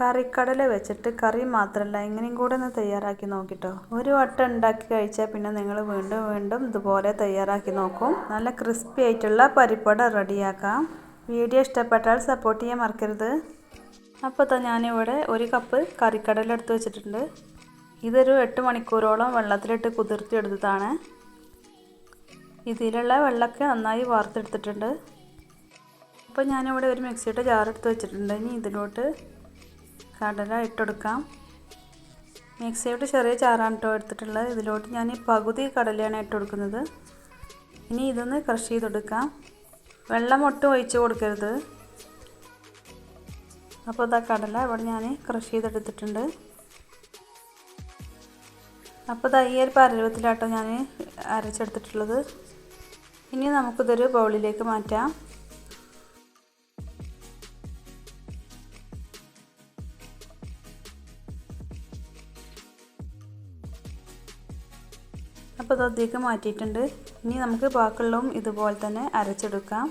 കറിക്കടല വെച്ചിട്ട് കറി മാത്രമല്ല ഇങ്ങനെയും കൂടെ ഒന്ന് തയ്യാറാക്കി നോക്കിട്ടോ. ഒരു വട്ടം ഉണ്ടാക്കി കഴിച്ചാൽ പിന്നെ നിങ്ങൾ വീണ്ടും വീണ്ടും ഇതുപോലെ തയ്യാറാക്കി നോക്കും. നല്ല ക്രിസ്പി ആയിട്ടുള്ള പരിപ്പട റെഡിയാക്കാം. വീഡിയോ ഇഷ്ടപ്പെട്ടാൽ സപ്പോർട്ട് ചെയ്യാൻ മറക്കരുത്. അപ്പോൾ തന്നെ ഞാനിവിടെ ഒരു കപ്പ് കറിക്കടല എടുത്ത് വെച്ചിട്ടുണ്ട്. ഇതൊരു എട്ട് മണിക്കൂറോളം വെള്ളത്തിലിട്ട് കുതിർത്തി എടുത്തതാണ് ഇതിലുള്ള വെള്ളമൊക്കെ നന്നായി വാർത്തെടുത്തിട്ടുണ്ട്. അപ്പോൾ ഞാനിവിടെ ഒരു മിക്സിയുടെ ജാർ എടുത്ത് വെച്ചിട്ടുണ്ട്. ഇനി ഇതിലോട്ട് കടല ഇട്ടെടുക്കാം. മിക്സിയുടെ ചെറിയ ചാറാണ് കേട്ടോ എടുത്തിട്ടുള്ളത്. ഇതിലോട്ട് ഞാൻ പകുതി കടലയാണ് ഇട്ടെടുക്കുന്നത്. ഇനി ഇതൊന്ന് ക്രഷ് ചെയ്തെടുക്കാം. വെള്ളം ഒട്ടും ഒഴിച്ച് കൊടുക്കരുത്. അപ്പോൾ ഇതാ കടല ഇവിടെ ഞാൻ ക്രഷ് ചെയ്തെടുത്തിട്ടുണ്ട്. അപ്പോൾ ഇതാ ഈ ഒരു പരവത്തിലാട്ടോ ഞാൻ അരച്ചെടുത്തിട്ടുള്ളത്. ഇനി നമുക്കിതൊരു ബൗളിലേക്ക് മാറ്റാം. അപ്പോൾ ഇത് അതിലേക്ക് മാറ്റിയിട്ടുണ്ട്. ഇനി നമുക്ക് ബാക്കിയുള്ളതും ഇതുപോലെ തന്നെ അരച്ചെടുക്കാം.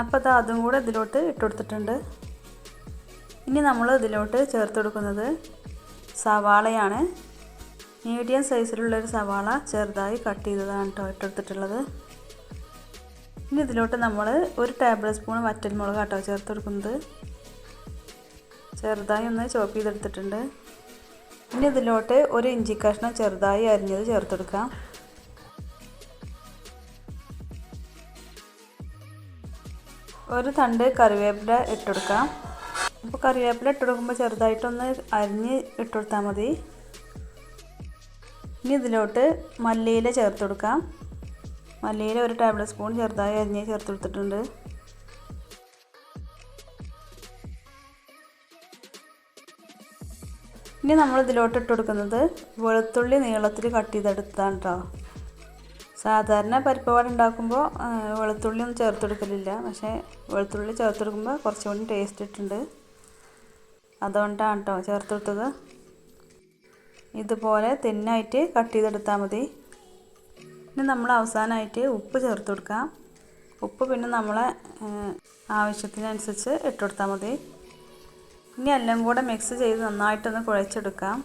അപ്പോൾ അത് അതും കൂടെ ഇതിലോട്ട് ഇട്ട് കൊടുത്തിട്ടുണ്ട്. ഇനി നമ്മൾ ഇതിലോട്ട് ചേർത്ത് കൊടുക്കുന്നത് സവാളയാണ്. മീഡിയം സൈസിലുള്ളൊരു സവാള ചെറുതായി കട്ട് ചെയ്തതാണ് കേട്ടോ ഇട്ടെടുത്തിട്ടുള്ളത് ഇനി ഇതിലോട്ട് നമ്മൾ ഒരു ടേബിൾ സ്പൂൺ വറ്റൽ മുളക് കേട്ടോ ചേർത്ത് കൊടുക്കുന്നത്. ചെറുതായി ഒന്ന് ചോപ്പ് ചെയ്തെടുത്തിട്ടുണ്ട്. ഇനി ഇതിലോട്ട് ഒരു ഇഞ്ചി കഷ്ണം ചെറുതായി അരിഞ്ഞത് ചേർത്തെടുക്കാം. ഒരു തണ്ട് കറിവേപ്പില ഇട്ടെടുക്കാം. അപ്പോൾ കറിവേപ്പില ഇട്ടെടുക്കുമ്പോൾ ചെറുതായിട്ടൊന്ന് അരിഞ്ഞ് ഇട്ടുകൊടുത്താൽ മതി. ഇനി ഇതിലോട്ട് മല്ലിയില ചേർത്ത് കൊടുക്കാം മല്ലിയില ഒരു ടേബിൾ സ്പൂൺ ചെറുതായി അരിഞ്ഞ് ചേർത്ത് കൊടുത്തിട്ടുണ്ട് ഇനി നമ്മൾ ഇതിലോട്ട് ഇട്ട് കൊടുക്കുന്നത് വെളുത്തുള്ളി നീളത്തിൽ കട്ട് ചെയ്തെടുത്താണ് കേട്ടോ സാധാരണ പരിപ്പ് വട ഉണ്ടാക്കുമ്പോൾ വെളുത്തുള്ളി ഒന്നും ചേർത്ത് കൊടുക്കലില്ല. പക്ഷേ വെളുത്തുള്ളി ചേർത്ത് കൊടുക്കുമ്പോൾ കുറച്ചുകൂടി ടേസ്റ്റ് ഇട്ടുണ്ട് അതുകൊണ്ടാണ് കേട്ടോ ചേർത്ത് കൊടുത്തത്. ഇതുപോലെ തിന്നായിട്ട് കട്ട് ചെയ്തെടുത്താൽ മതി. ഇനി നമ്മൾ അവസാനമായിട്ട് ഉപ്പ് ചേർത്ത് കൊടുക്കാം. ഉപ്പ് പിന്നെ നമ്മളെ ആവശ്യത്തിനനുസരിച്ച് ഇട്ട് കൊടുത്താൽ മതി. ഇനി എല്ലാം കൂടെ മിക്സ് ചെയ്ത് നന്നായിട്ടൊന്ന് കുഴച്ചെടുക്കാം.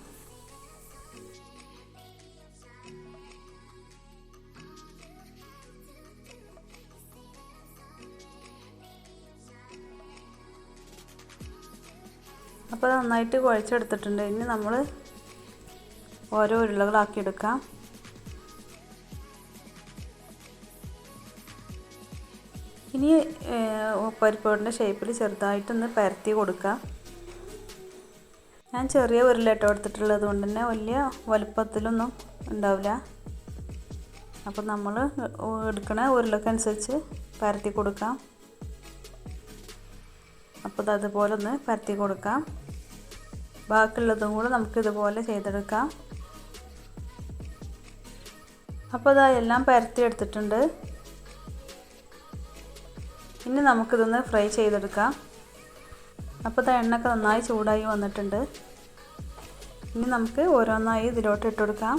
അപ്പോൾ നന്നായിട്ട് കുഴച്ചെടുത്തിട്ടുണ്ട്. ഇനി നമ്മൾ ഓരോ ഉരുളകളാക്കി എടുക്കാം ഇനി പരിപ്പോടിന്റെ ഷേപ്പിൽ ചെറുതായിട്ടൊന്ന് പരത്തി കൊടുക്കാം. ഞാൻ ചെറിയ ഉരുളട്ടോ എടുത്തിട്ടുള്ളത് കൊണ്ട് തന്നെ വലിയ വലുപ്പത്തിലൊന്നും ഉണ്ടാവില്ല. അപ്പോൾ നമ്മൾ എടുക്കണ ഉരുളക്കനുസരിച്ച് പരത്തി കൊടുക്കാം. അപ്പോൾ അതുപോലെ ഒന്ന് പരത്തി കൊടുക്കാം. ബാക്കിയുള്ളതും കൂടെ നമുക്ക് ഇതുപോലെ ചെയ്തെടുക്കാം. അപ്പോൾ ഇതാ എല്ലാം പരത്തി എടുത്തിട്ടുണ്ട്. ഇനി നമുക്കിതൊന്ന് ഫ്രൈ ചെയ്തെടുക്കാം. അപ്പോൾ ഇതാ എണ്ണയൊക്കെ നന്നായി ചൂടായി വന്നിട്ടുണ്ട്. ഇനി നമുക്ക് ഓരോന്നായി ഇതിലോട്ട് ഇട്ട് കൊടുക്കാം.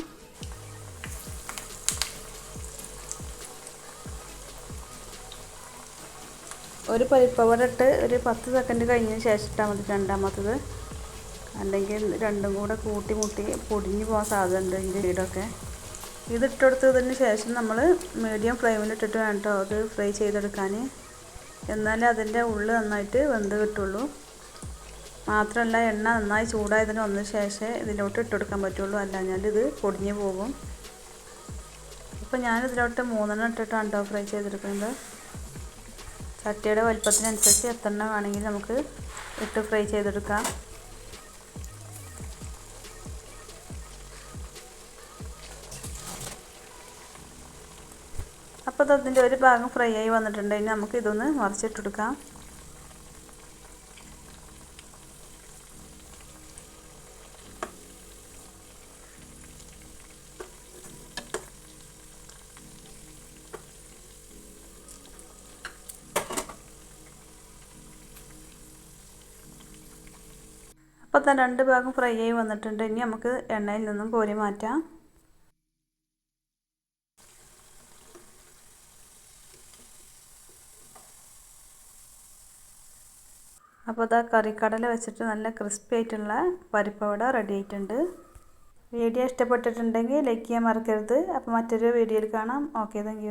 ഒരു പരിപ്പവട ഇട്ട് ഒരു പത്ത് സെക്കൻഡ് കഴിഞ്ഞതിന് ശേഷം ഇട്ടാൽ മതി രണ്ടാമത്തത്. അല്ലെങ്കിൽ രണ്ടും കൂടെ കൂട്ടി മുട്ടി പൊടിഞ്ഞു പോകാൻ സാധ്യതയുണ്ട് ഇതിന്റെ വീടൊക്കെ. ഇതിട്ടെടുത്തതിന് ശേഷം നമ്മൾ മീഡിയം ഫ്ലെയിമിലിട്ടിട്ട് വേണം കേട്ടോ അത് ഫ്രൈ ചെയ്തെടുക്കാൻ എന്നാലേ അതിന്റെ ഉള്ളിൽ നന്നായിട്ട് വെന്ത് കിട്ടുള്ളൂ. മാത്രമല്ല എണ്ണ നന്നായി ചൂടായതിന് വന്ന ശേഷമേ ഇതിലോട്ട് ഇട്ട് കൊടുക്കാൻ പറ്റുള്ളൂ. അല്ലാഞ്ഞാൽ ഇത് പൊടിഞ്ഞു പോകും. അപ്പോൾ ഞാനിതിലോട്ട് മൂന്നെണ്ണം ഇട്ടിട്ടാണ് കേട്ടോ ഫ്രൈ ചെയ്തെടുക്കുന്നത്. ചട്ടിയുടെ വലുപ്പത്തിനനുസരിച്ച് എത്ര എണ്ണം വേണമെങ്കിൽ നമുക്ക് ഇട്ട് ഫ്രൈ ചെയ്തെടുക്കാം. അപ്പോൾ അതിന്റെ ഒരു ഭാഗം ഫ്രൈ ആയി വന്നിട്ടുണ്ടെങ്കിൽ നമുക്ക് ഇതൊന്ന് മറിച്ചിട്ടെടുക്കാം അപ്പോൾ തന്നെ രണ്ട് ഭാഗം ഫ്രൈ ആയി വന്നിട്ടുണ്ട്. ഇനി നമുക്ക് എണ്ണയിൽ നിന്നും കോരി മാറ്റാം. അപ്പോൾ അതാ കറിക്കടല വെച്ചിട്ട് നല്ല ക്രിസ്പി ആയിട്ടുള്ള പരിപ്പവട റെഡി ആയിട്ടുണ്ട്. വീഡിയോ ഇഷ്ടപ്പെട്ടിട്ടുണ്ടെങ്കിൽ ലൈക്ക് ചെയ്യാൻ മറക്കരുത്. അപ്പോൾ മറ്റൊരു വീഡിയോയിൽ കാണാം. Okay thank